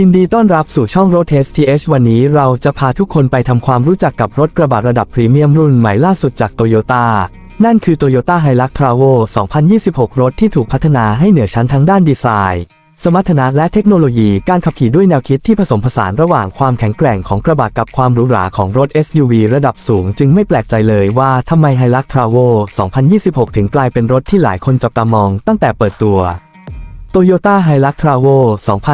ยินดีต้อนรับสู่ช่อง Road Test TH วันนี้เราจะพาทุกคนไปทำความรู้จักกับรถกระบะระดับพรีเมียมรุ่นใหม่ล่าสุดจาก Toyota นั่นคือ Toyota Hilux Travo 2026 รถที่ถูกพัฒนาให้เหนือชั้นทั้งด้านดีไซน์ สมรรถนะและเทคโนโลยีการขับขี่ด้วยแนวคิดที่ผสมผสานระหว่างความแข็งแกร่งของกระบะกับความหรูหราของรถ SUV ระดับสูง จึงไม่แปลกใจเลยว่าทำไม Hilux Travo 2026 ถึงกลายเป็นรถที่หลายคนจับตามองตั้งแต่เปิดตัว Toyota Hilux Travo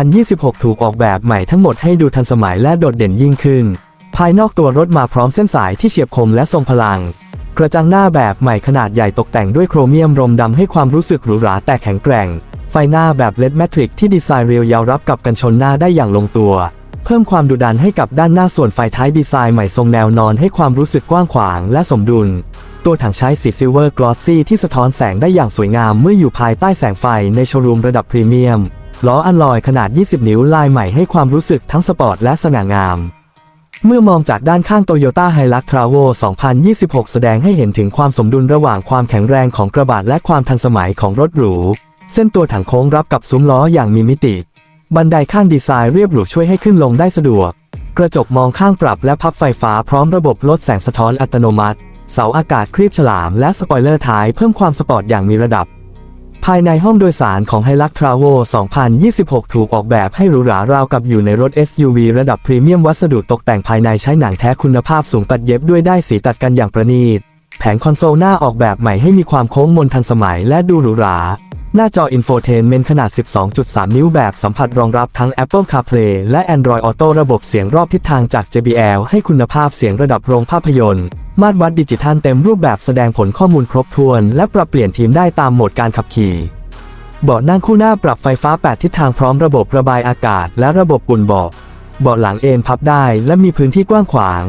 2026 ถูกออกแบบใหม่ทั้งหมดให้ดูทันสมัยและโดดเด่นยิ่งขึ้น ภายนอกตัวรถมาพร้อมเส้นสายที่เฉียบคมและทรงพลัง กระจังหน้าแบบใหม่ขนาดใหญ่ตกแต่งด้วยโครเมียมรมดำให้ความรู้สึกหรูหราแต่แข็งแกร่ง ไฟหน้าแบบ LED Matrix ที่ดีไซน์เรียวยาวรับกับกันชนหน้าได้อย่างลงตัว เพิ่มความดุดันให้กับด้านหน้าส่วนไฟท้ายดีไซน์ใหม่ทรงแนวนอนให้ความรู้สึกกว้างขวางและสมดุล ตัวถังใช้สีซิลเวอร์กลอสซี่ที่สะท้อนแสงได้อย่างสวยงามเมื่ออยู่ภายใต้แสงไฟในโชว์รูมระดับพรีเมียม ล้ออัลลอยขนาด 20 นิ้วลายใหม่ให้ความรู้สึกทั้งสปอร์ตและสง่างาม เมื่อมองจากด้านข้าง Toyota Hilux Travo 2026 แสดงให้เห็นถึงความสมดุลระหว่างความแข็งแรงของกระบะและความทันสมัยของรถหรู เส้นตัวถังโค้งรับกับซุ้มล้ออย่างมีมิติ บันไดข้างดีไซน์เรียบหรูช่วยให้ขึ้นลงได้สะดวก กระจกมองข้างปรับและพับไฟฟ้าพร้อมระบบลดแสงสะท้อนอัตโนมัติ เสาอากาศครีบฉลามและสปอยเลอร์ท้ายเพิ่มความสปอร์ตอย่างมีระดับ ภายในห้องโดยสารของไฮลักทราเวล2026 ถูกออกแบบให้หรูหราราวกับอยู่ในรถ SUV ระดับพรีเมียมวัสดุตกแต่งภายในใช้หนังแท้คุณภาพสูงตัดเย็บด้วยได้สีตัดกันอย่างประณีต แผงคอนโซลหน้าออกแบบใหม่ให้มีความโค้งมนทันสมัยและดูหรูหรา หน้าจออินโฟเทนเมนขนาด 12.3 นิ้วแบบสัมผัสรองรับทั้ง Apple CarPlay และ Android Auto ระบบเสียงรอบทิศทางจาก JBL ให้คุณภาพเสียงระดับโรงภาพยนตร์ มาตรวัดดิจิทัลเต็มรูปแบบแสดงผลข้อมูลครบถ้วน และปรับเปลี่ยนทีมได้ตามโหมดการขับขี่เบาะนั่งคู่หน้าปรับไฟฟ้า 8 ทิศทางพร้อมระบบระบายอากาศ และระบบอุ่นเบาะเบาะหลังเอนพับได้ และมีพื้นที่กว้างขวาง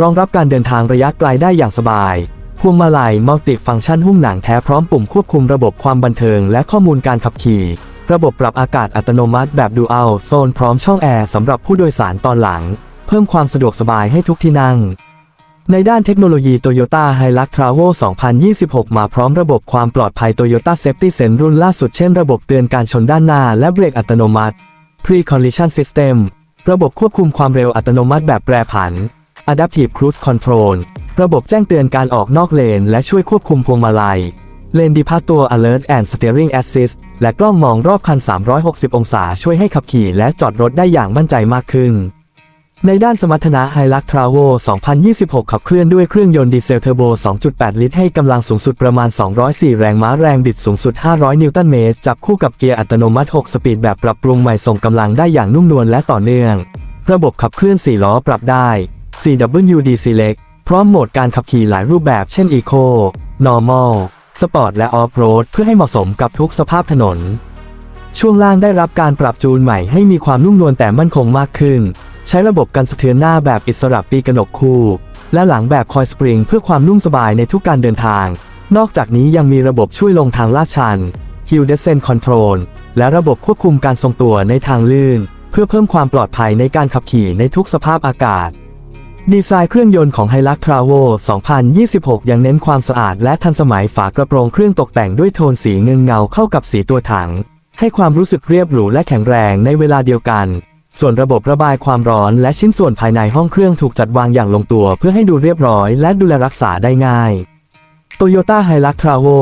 รองรับการเดินทางระยะไกลได้อย่างสบาย พวงมาลัยมัลติฟังก์ชันหุ้มหนังแท้พร้อมปุ่มควบคุมระบบความบันเทิงและข้อมูลการขับขี่ ระบบปรับอากาศอัตโนมัติแบบดูอัลโซนพร้อมช่องแอร์สำหรับผู้โดยสารตอนหลัง เพิ่มความสะดวกสบายให้ทุกที่นั่ง ในด้านเทคโนโลยี Toyota Hilux Travo 2026 มาพร้อมระบบความปลอดภัย Toyota Safety Sense รุ่นล่าสุดเช่นระบบเตือนการชนด้านหน้าและเบรกอัตโนมัติ Pre-Collision System ระบบควบคุมความเร็วอัตโนมัติแบบแปรผัน Adaptive Cruise Control ระบบแจ้งเตือนการออกนอกเลน และช่วยควบคุมพวงมาลัย เลนดีพาตัว Alert and Steering Assist และกล้องมองรอบคัน 360 องศาช่วยให้ขับขี่และจอดรถได้อย่างมั่นใจมากขึ้น ในด้านสมรรถนะ Hilux Travo 2026 ขับเคลื่อนด้วยเครื่องยนต์ดีเซลเทอร์โบ 2.8 ลิตร ให้กำลังสูงสุดประมาณ 204 แรงม้าแรงบิดสูงสุด 500 นิวตันเมตร จับคู่กับเกียร์อัตโนมัติ 6 สปีดแบบปรับปรุงใหม่ส่งกำลังได้อย่างนุ่มนวลและต่อเนื่อง ระบบขับเคลื่อน 4 ล้อปรับได้ CWD Select พร้อมโหมดการขับขี่หลายรูปแบบเช่น Eco Normal Sport และ Off-road เพื่อให้เหมาะสมกับทุกสภาพถนน ช่วงล่างได้รับการปรับจูนใหม่ให้มีความนุ่มนวลแต่มั่นคงมากขึ้น ใช้ระบบกันสะเทือนหน้าแบบอิสระปีกระหนกคู่ และหลังแบบคอยสปริงเพื่อความนุ่มสบายในทุกการเดินทาง นอกจากนี้ยังมีระบบช่วยลงทางลาดชัน Hill Descent Control และระบบควบคุมการทรงตัวในทางลื่น เพื่อเพิ่มความปลอดภัยในการขับขี่ในทุกสภาพอากาศ ดีไซน์เครื่องยนต์ของ Hilux Travo 2026 ยังเน้นความสะอาดและทันสมัยฝากระโปรงเครื่องตกแต่งด้วยโทนสีเงินเงาเข้ากับสีตัวถัง ให้ความรู้สึกเรียบหรูและแข็งแรงในเวลาเดียวกัน ส่วนระบบระบายความร้อนและชิ้นส่วนภายในห้องเครื่องถูกจัดวางอย่างลงตัวเพื่อให้ดูเรียบร้อยและดูแลรักษาได้ง่าย Toyota Hilux Travo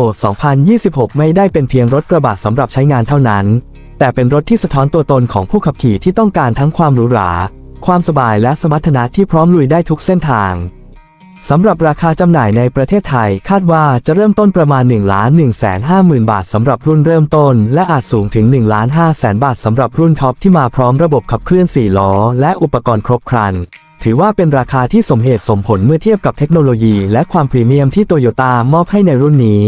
2026 ไม่ได้เป็นเพียงรถกระบะสำหรับใช้งานเท่านั้น แต่เป็นรถที่สะท้อนตัวตนของผู้ขับขี่ที่ต้องการทั้งความหรูหรา ความสบายและสมรรถนะที่พร้อมลุยได้ทุกเส้นทางสำหรับราคาจำหน่ายในประเทศไทยคาดว่าจะเริ่มต้นประมาณ 1 1 5 0 0 0 0 บาทสำหรับรุ่นเริ่มต้น และอาจสูงถึง 1 5 0 0 0 0 บาทสำหรับรุ่นท็อปที่มาพร้อมระบบขับเคลื่อน 4 ล้อ และอุปกรณ์ครบครัน ถือว่าเป็นราคาที่สมเหตุสมผลเมื่อเทียบกับเทคโนโลยีและความพรีเมียมที่โตโยต้ามอบให้ในรุ่นนี้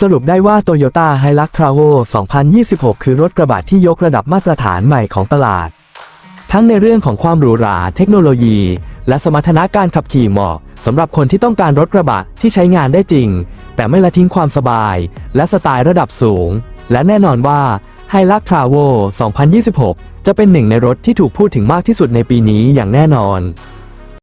สรุปได้ว่า Toyota Hilux Travo 2026 คือรถกระบะที่ยกระดับมาตรฐานใหม่ของตลาด ทั้งในเรื่องของความหรูหราเทคโนโลยี และสมรรถนะการขับขี่เหมาะสำหรับคนที่ต้องการรถกระบะที่ใช้งานได้จริง แต่ไม่ละทิ้งความสบาย และสไตล์ระดับสูง และแน่นอนว่าไฮลักทราโว2026 จะเป็นหนึ่งในรถที่ถูกพูดถึงมากที่สุดในปีนี้อย่างแน่นอน